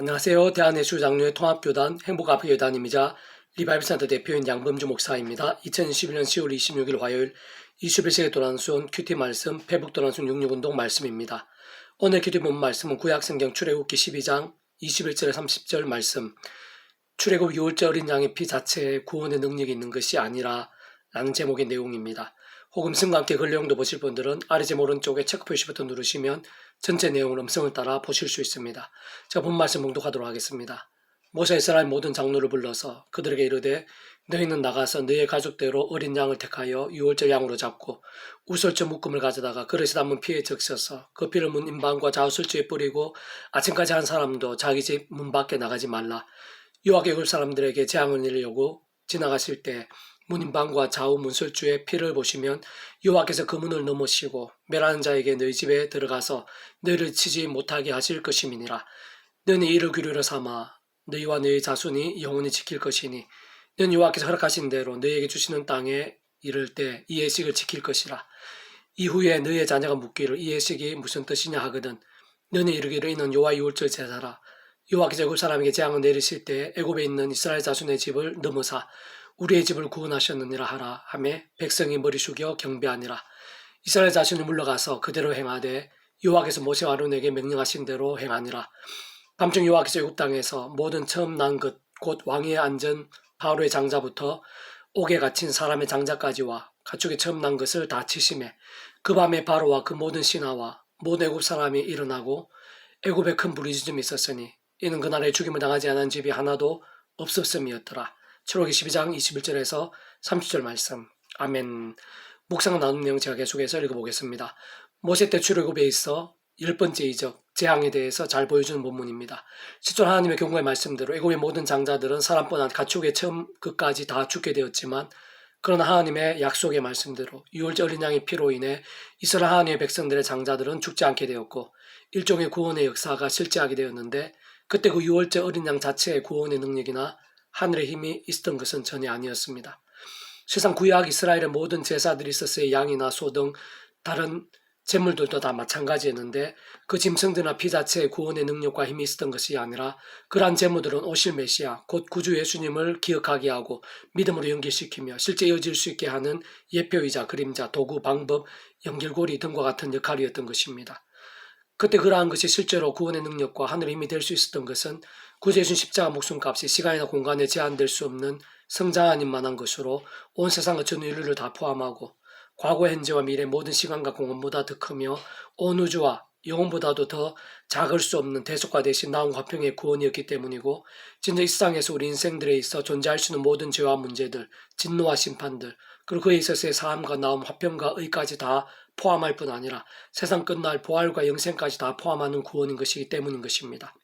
안녕하세요. 대한예수장로회 통합교단 행복아프교단임이자 리바이브센터 대표인 양범주 목사입니다. 2021년 10월 26일 화요일 21세기 도란순 큐티 말씀 페북 도란순 66운동 말씀입니다. 오늘 큐티 본 말씀은 구약성경 출애굽기 12장 21절 30절 말씀 출애굽 6월째 어린 양의 피 자체에 구원의 능력이 있는 것이 아니라 라는 제목의 내용입니다. 혹은 승과 함께 그 내용도 보실 분들은 아래 제 오른쪽에 체크 표시부터 누르시면 전체 내용을 음성을 따라 보실 수 있습니다. 제가 본 말씀 봉독하도록 하겠습니다. 모세 이스라엘 모든 장로를 불러서 그들에게 이르되 너희는 나가서 너희의 가족대로 어린 양을 택하여 유월절 양으로 잡고 우설저 묶음을 가져다가 그릇에 담은 피에 적셔서 그 피를 문 인방과 좌우설주에 뿌리고 아침까지 한 사람도 자기 집 문 밖에 나가지 말라. 여호와께 그 사람들에게 재앙을 내리려고 지나가실 때 문인방과 좌우 문설주의 피를 보시면 여호와께서 그 문을 넘으시고 멸하는 자에게 너희 집에 들어가서 너희를 치지 못하게 하실 것임이니라. 너는 이를 규례로 삼아 너희와 너희 자손이 영원히 지킬 것이니 너는 여호와께서 허락하신 대로 너희에게 주시는 땅에 이를 때 이 예식을 지킬 것이라. 이후에 너희의 자녀가 묻기를 이 예식이 무슨 뜻이냐 하거든 너는 이르기를 이는 여호와 유월절 제사라. 여호와께서 애굽 사람에게 재앙을 내리실 때 애굽에 있는 이스라엘 자손의 집을 넘어사 우리의 집을 구원하셨느니라 하라 하매 백성이 머리 숙여 경배하니라 이스라엘 자손이 물러가서 그대로 행하되 여호와께서 모세와 아론에게 명령하신 대로 행하니라 밤중 여호와께서 애굽 땅에서 모든 처음 난 것 곧 왕위에 앉은 바로의 장자부터 옥에 갇힌 사람의 장자까지와 가축에 처음 난 것을 다 치심해 그 밤에 바로와 그 모든 신하와 모든 애굽 사람이 일어나고 애굽에 큰 부르짖음이 있었으니 이는 그날에 죽임을 당하지 않은 집이 하나도 없었음이었더라. 출애굽기 12장 21절에서 30절 말씀. 아멘. 묵상 나눈 내용 제가 계속해서 읽어보겠습니다. 모세 때 출애굽에 있어 열 번째 이적 재앙에 대해서 잘 보여주는 본문입니다. 실존 하나님의 경고의 말씀대로 애굽의 모든 장자들은 사람뿐 아니라 가축의 처음 끝까지 다 죽게 되었지만 그러나 하나님의 약속의 말씀대로 유월절 어린 양의 피로 인해 이스라엘 하나님의 백성들의 장자들은 죽지 않게 되었고 일종의 구원의 역사가 실제하게 되었는데 그때 그 유월절 어린 양 자체의 구원의 능력이나 하늘의 힘이 있었던 것은 전혀 아니었습니다. 세상 구약 이스라엘의 모든 제사들이 있었어요. 양이나 소 등 다른 재물들도 다 마찬가지였는데 그 짐승들이나 피 자체의 구원의 능력과 힘이 있었던 것이 아니라 그러한 재물들은 오실 메시아 곧 구주 예수님을 기억하게 하고 믿음으로 연결시키며 실제 이어질 수 있게 하는 예표이자 그림자 도구 방법 연결고리 등과 같은 역할이었던 것입니다. 그때 그러한 것이 실제로 구원의 능력과 하늘의 힘이 될 수 있었던 것은 예수 십자가 목숨값이 시간이나 공간에 제한될 수 없는 성장하님 만한 것으로 온 세상의 전 인류를 다 포함하고 과거, 현재와 미래 모든 시간과 공간보다 더 크며 온 우주와 영혼보다도 더 작을 수 없는 대속과 대신 나온 화평의 구원이었기 때문이고 진짜 이 세상에서 우리 인생들에 있어 존재할 수 있는 모든 죄와 문제들, 진노와 심판들, 그리고 그에 있어서의 사함과 나옴, 화평과 의까지 다 포함할 뿐 아니라 세상 끝날 부활과 영생까지 다 포함하는 구원인 것이기 때문인 것입니다.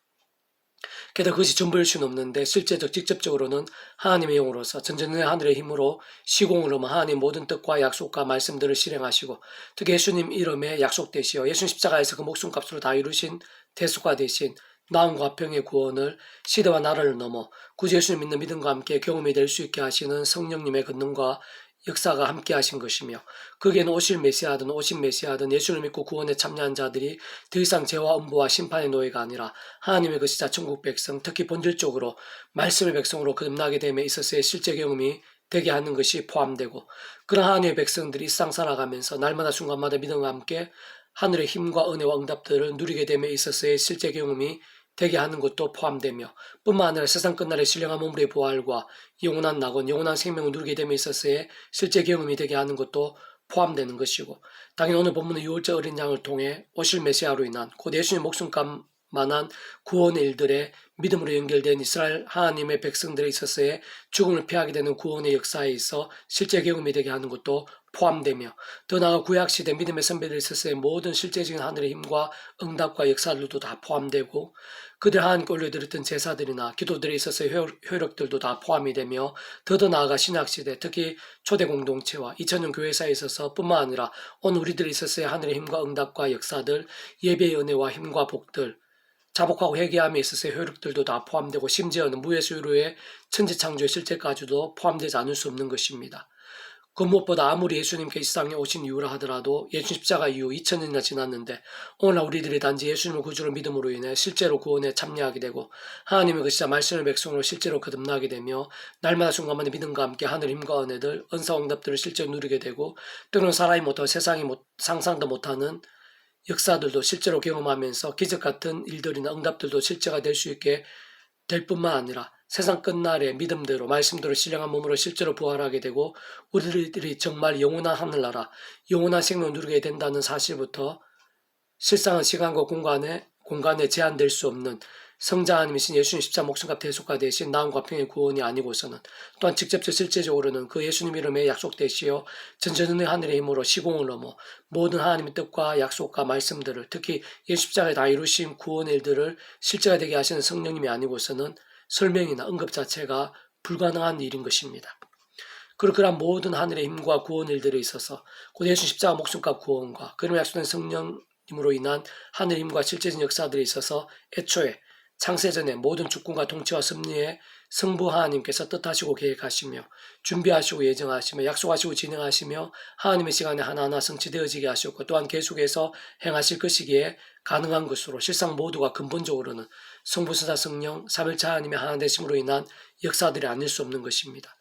게다가 그것이 전부일 수는 없는데 실제적 직접적으로는 하나님의 영으로서 전전의 하늘의 힘으로 시공으로만 하나님 모든 뜻과 약속과 말씀들을 실행하시고 특히 예수님 이름에 약속되시어 예수님 십자가에서 그 목숨값으로 다 이루신 대속과 대신 나음과 평의 구원을 시대와 나라를 넘어 구주 예수를 믿는 믿음과 함께 경험이 될 수 있게 하시는 성령님의 권능과 역사가 함께 하신 것이며 거기에는 오실 메시아든 오신 메시아든 예수를 믿고 구원에 참여한 자들이 더 이상 죄와 음보와 심판의 노예가 아니라 하나님의 그 진짜 천국 백성 특히 본질적으로 말씀의 백성으로 거듭나게 됨에 있어서의 실제 경험이 되게 하는 것이 포함되고 그런 하나님의 백성들이 일상 살아가면서 날마다 순간마다 믿음과 함께 하늘의 힘과 은혜와 응답들을 누리게 됨에 있어서의 실제 경험이 되게 하는 것도 포함되며 뿐만 아니라 세상 끝날의 신령한 몸부의 부활과 영원한 낙원, 영원한 생명을 누리게 됨에 있어서의 실제 경험이 되게 하는 것도 포함되는 것이고 당연히 오늘 본문의 유월절 어린 양을 통해 오실 메시아로 인한 곧 예수님 목숨값 만한 구원의 일들에 믿음으로 연결된 이스라엘 하나님의 백성들에 있어서의 죽음을 피하게 되는 구원의 역사에 있어 실제 경험이 되게 하는 것도 포함되며 더 나아가 구약시대 믿음의 선배들에 있어서의 모든 실제적인 하늘의 힘과 응답과 역사들도 다 포함되고 그들 하나님께 올려드렸던 제사들이나 기도들에 있어서의 효력들도 다 포함이 되며 더더 나아가 신학시대 특히 초대 공동체와 2000년 교회사에 있어서 뿐만 아니라 온 우리들에 있어서의 하늘의 힘과 응답과 역사들 예배의 은혜와 힘과 복들 자복하고 회개함에 있어서의 효력들도 다 포함되고 심지어는 무예수로의 천지창조의 실제까지도 포함되지 않을 수 없는 것입니다. 그 무엇보다 아무리 예수님께 이 세상에 오신 이유라 하더라도 예수 십자가 이후 2000년이나 지났는데 오늘날 우리들이 단지 예수님을 구주로 믿음으로 인해 실제로 구원에 참여하게 되고 하나님의 그 진짜 말씀의 백성으로 실제로 거듭나게 되며 날마다 순간마다 믿음과 함께 하늘 힘과 은혜들 은사 응답들을 실제로 누리게 되고 때로는 사람이 못하고 세상이 못, 상상도 못하는 역사들도 실제로 경험하면서 기적 같은 일들이나 응답들도 실제가 될 수 있게 될 뿐만 아니라 세상 끝날에 믿음대로 말씀대로 신령한 몸으로 실제로 부활하게 되고 우리들이 정말 영원한 하늘나라, 영원한 생명을 누리게 된다는 사실부터 실상은 시간과 공간에 공간에 제한될 수 없는 성자 하나님이신 예수님 십자 목숨과 대속과 대신 나음과 평의 구원이 아니고서는 또한 직접적 실제적으로는 그 예수님 이름에 약속되시어 전전의 하늘의 힘으로 시공을 넘어 모든 하나님의 뜻과 약속과 말씀들을 특히 예수 십자가에 다 이루신 구원의 일들을 실제가 되게 하시는 성령님이 아니고서는 설명이나 언급 자체가 불가능한 일인 것입니다. 그런 모든 하늘의 힘과 구원 일들에 있어서 곧 예수 십자가 목숨과 구원과 그런 약속된 성령님으로 인한 하늘 힘과 실제적인 역사들에 있어서 애초에 창세전에 모든 주권과 통치와 섭리에 성부 하나님께서 뜻하시고 계획하시며 준비하시고 예정하시며 약속하시고 진행하시며 하나님의 시간에 하나하나 성취되어지게 하셨고 또한 계속해서 행하실 것이기에 가능한 것으로 실상 모두가 근본적으로는 성부스사 성령 삼일차 하나님의 하나 되심으로 인한 역사들이 아닐 수 없는 것입니다.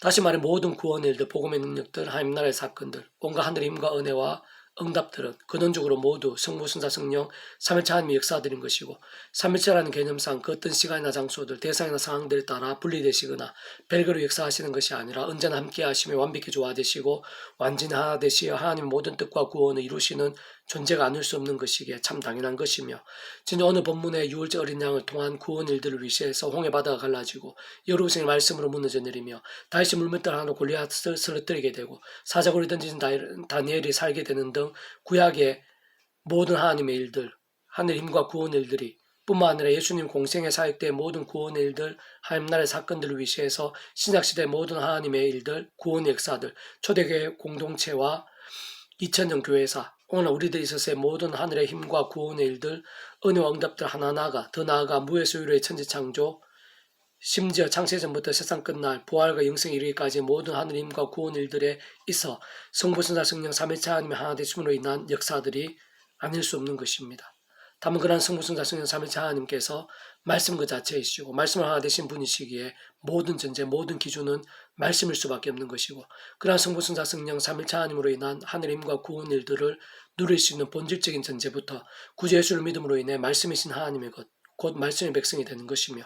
다시 말해 모든 구원의 일들, 복음의 능력들, 하나님 나라의 사건들, 온갖 하늘의 힘과 은혜와 응답들은 근원적으로 모두 성부, 순사, 성령, 삼일차 하나님의 역사들인 것이고 삼일차라는 개념상 그 어떤 시간이나 장소들, 대상이나 상황들에 따라 분리되시거나 별개로 역사하시는 것이 아니라 언제나 함께 하시며 완벽히 조화되시고 완전히 하나 되시어 하나님의 모든 뜻과 구원을 이루시는 존재가 아닐 수 없는 것이기에 참 당연한 것이며 진짜 오늘 본문의 유월절 어린 양을 통한 구원 일들을 위시해서 홍해 바다가 갈라지고 여루생의 말씀으로 무너져 내리며 다시 물맷돌 하나로 골리앗을 쓰러뜨리게 되고 사자골이 던진 다니엘이 살게 되는 등 구약의 모든 하나님의 일들 하늘 힘과 구원 일들이 뿐만 아니라 예수님 공생의 사역 때 모든 구원의 일들, 하나님 나라의 사건들을 위시해서 신약시대 모든 하나님의 일들, 구원의 역사들, 초대교회 공동체와 2000년 교회사, 오늘 우리들이 있어서의 모든 하늘의 힘과 구원의 일들, 은혜와 응답들 하나하나가 더 나아가 무에서 유로의 천지 창조, 심지어 창세전부터 세상 끝날 부활과 영생에 이르기까지 모든 하늘의 힘과 구원 일들에 있어 성부선사 성령 삼일차 하나님의 하나 되심으로 인한 역사들이 아닐 수 없는 것입니다. 다만 그러한 성부선사 성령 삼일차 하나님께서 말씀 그 자체이시고 말씀을 하나 되신 분이시기에 모든 전제 모든 기준은 말씀일 수밖에 없는 것이고 그러한 성부선사 성령 삼일차 하나님으로 인한 하늘의 힘과 구원 일들을 누릴 수 있는 본질적인 전제부터 구주 예수를 믿음으로 인해 말씀이신 하나님의 것, 곧 말씀의 백성이 되는 것이며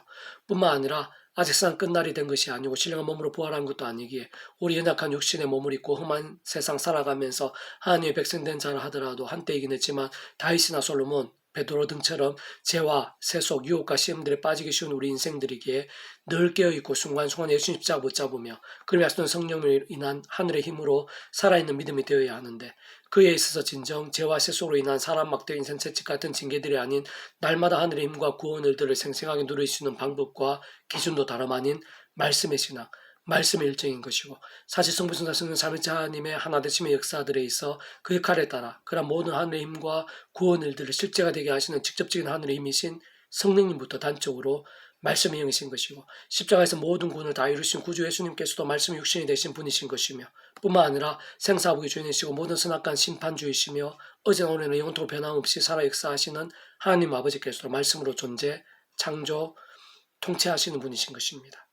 뿐만 아니라 아직 세상 끝날이 된 것이 아니고 신령한 몸으로 부활한 것도 아니기에 우리 연약한 육신의 몸을 입고 험한 세상 살아가면서 하나님의 백성 된 자라 하더라도 한때이긴 했지만 다윗이나 솔로몬 베드로 등처럼 죄와 세속, 유혹과 시험들에 빠지기 쉬운 우리 인생들이기에 늘 깨어있고 순간순간 예수님 십자가 붙잡으며 그를 약속된 성령을 인한 하늘의 힘으로 살아있는 믿음이 되어야 하는데 그에 있어서 진정 죄와 세속으로 인한 사람 막대 인생 채찍 같은 징계들이 아닌 날마다 하늘의 힘과 구원을 들을 생생하게 누릴 수 있는 방법과 기준도 다름 아닌 말씀의 신앙, 말씀의 일정인 것이고 사실 성부성자 성령 삼위자 하나님의 하나 되심의 역사들에 있어 그 역할에 따라 그런 모든 하늘의 힘과 구원 일들을 실제가 되게 하시는 직접적인 하늘의 힘이신 성령님부터 단적으로 말씀의 영이신 것이고 십자가에서 모든 구원을 다 이루신 구주 예수님께서도 말씀의 육신이 되신 분이신 것이며 뿐만 아니라 생사복의 주인이시고 모든 선악간 심판주이시며 어제나 오늘은 영원토록 변함없이 살아 역사하시는 하나님 아버지께서도 말씀으로 존재, 창조, 통치하시는 분이신 것입니다.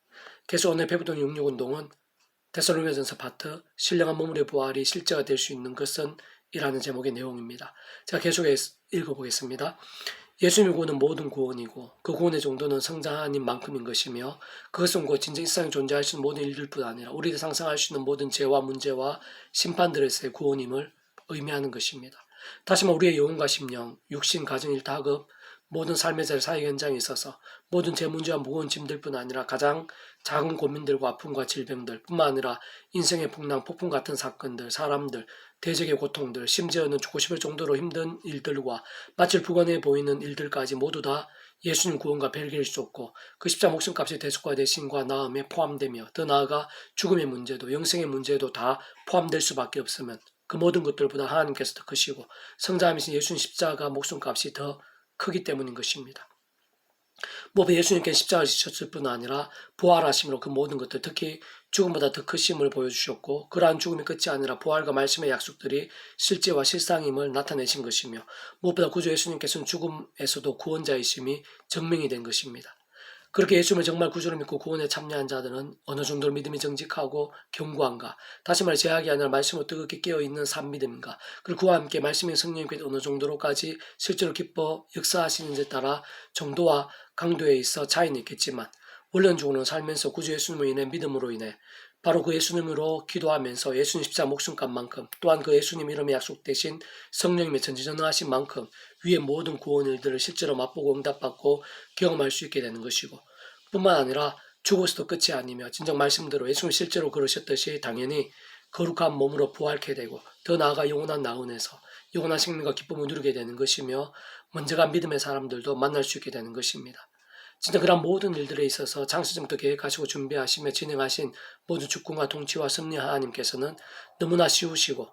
계속 오늘 배부던 육육운동은 데살로니가전서 파트 신령한 몸의 부활이 실제가 될 수 있는 것은 이라는 제목의 내용입니다. 제가 계속해서 읽어보겠습니다. 예수님의 구원은 모든 구원이고 그 구원의 정도는 성자 하나님만큼인 것이며 그것은 곧 진정 일상에 존재할 수 있는 모든 일들뿐 아니라 우리가 상상할 수 있는 모든 죄와 문제와 심판들에서의 구원임을 의미하는 것입니다. 다시 말해 우리의 영혼과 심령, 육신, 가정, 일, 다급 모든 삶의 제 사회 현장에 있어서 모든 제 문제와 무거운 짐들뿐 아니라 가장 작은 고민들과 아픔과 질병들 뿐만 아니라 인생의 풍랑, 폭풍 같은 사건들, 사람들, 대적의 고통들, 심지어는 죽고 싶을 정도로 힘든 일들과 마치 불가능해 보이는 일들까지 모두 다 예수님 구원과 별개일 수 없고 그 십자 목숨값이 대속과 대신과 나음에 포함되며 더 나아가 죽음의 문제도 영생의 문제도 다 포함될 수밖에 없으면 그 모든 것들보다 하나님께서 더 크시고 성자함이신 예수님 십자가 목숨값이 더 크기 때문인 것입니다. 무엇보다 예수님께 십자가를 지셨을 뿐 아니라 부활하심으로 그 모든 것들 특히 죽음보다 더 크심을 보여주셨고 그러한 죽음이 끝이 아니라 부활과 말씀의 약속들이 실제와 실상임을 나타내신 것이며 무엇보다 구주 예수님께서는 죽음에서도 구원자이심이 증명이 된 것입니다. 그렇게 예수님을 정말 구주로 믿고 구원에 참여한 자들은 어느 정도로 믿음이 정직하고 견고한가? 다시 말해 제약이 아니라 말씀으로 뜨겁게 깨어있는 산 믿음인가? 그리고 그와 함께 말씀의 성령님께 어느 정도로까지 실제로 기뻐 역사하시는지에 따라 정도와 강도에 있어 차이는 있겠지만 원론적으로는 살면서 구주 예수님으로 인해 믿음으로 인해 바로 그 예수님으로 기도하면서 예수님 십자 목숨값만큼 또한 그 예수님 이름에 약속되신 성령님의 전지전능하신 만큼 위의 모든 구원 일들을 실제로 맛보고 응답받고 경험할 수 있게 되는 것이고 뿐만 아니라 죽어서도 끝이 아니며 진정 말씀대로 예수님 실제로 그러셨듯이 당연히 거룩한 몸으로 부활케 되고 더 나아가 영원한 나은에서 영원한 생명과 기쁨을 누리게 되는 것이며 먼저가 믿음의 사람들도 만날 수 있게 되는 것입니다. 진짜 그런 모든 일들에 있어서 장시점부터 계획하시고 준비하시며 진행하신 모든 주권과 통치와 섭리 하나님께서는 너무나 쉬우시고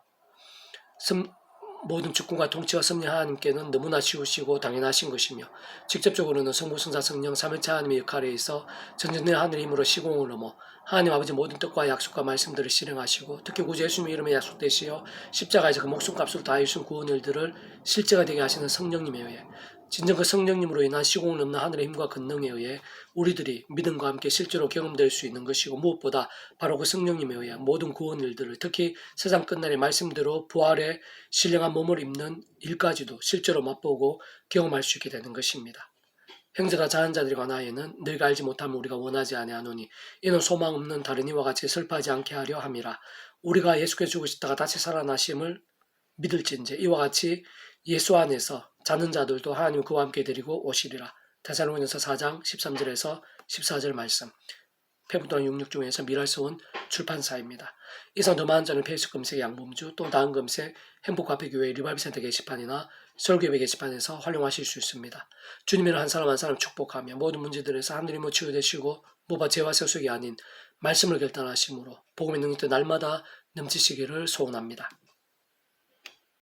섭- 모든 주권과 통치와 섭리 하나님께는 너무나 쉬우시고 당연하신 것이며 직접적으로는 성부 성자 성령 삼일차 하나님의 역할에 있어 전전의 하늘의 힘으로 시공을 넘어 하나님 아버지 모든 뜻과 약속과 말씀들을 실행하시고 특히 구주 예수님의 이름에 약속되시어 십자가에서 그 목숨값으로 다해 주신 구원 일들을 실제가 되게 하시는 성령님에 의해 진정 그 성령님으로 인한 시공을 넘는 하늘의 힘과 권능에 의해 우리들이 믿음과 함께 실제로 경험될 수 있는 것이고 무엇보다 바로 그 성령님에 의해 모든 구원 일들을 특히 세상 끝날의 말씀대로 부활에 신령한 몸을 입는 일까지도 실제로 맛보고 경험할 수 있게 되는 것입니다. 형제가 자한 자들이 관하여는 너희가 알지 못하면 우리가 원하지 아니하노니 이는 소망 없는 다른 이와 같이 슬퍼하지 않게 하려 함이라 우리가 예수께서 죽으셨다가 다시 살아나심을 믿을진지 이와 같이 예수 안에서 자는 자들도 하나님 그와 함께 데리고 오시리라. 대살로니서 4장 13절에서 14절 말씀. 페북도랑 66 중에서 미랄서원 출판사입니다. 이상 더 많은 자는 페이스북 검색 양범주 또 다음 검색 행복카페교회 리바비센터 게시판이나 설교회 게시판에서 활용하실 수 있습니다. 주님이란 한 사람 한 사람 축복하며 모든 문제들에서 하늘이 치유되시고 모바 죄와 세속이 아닌 말씀을 결단하심으로 복음의 능력도 날마다 넘치시기를 소원합니다.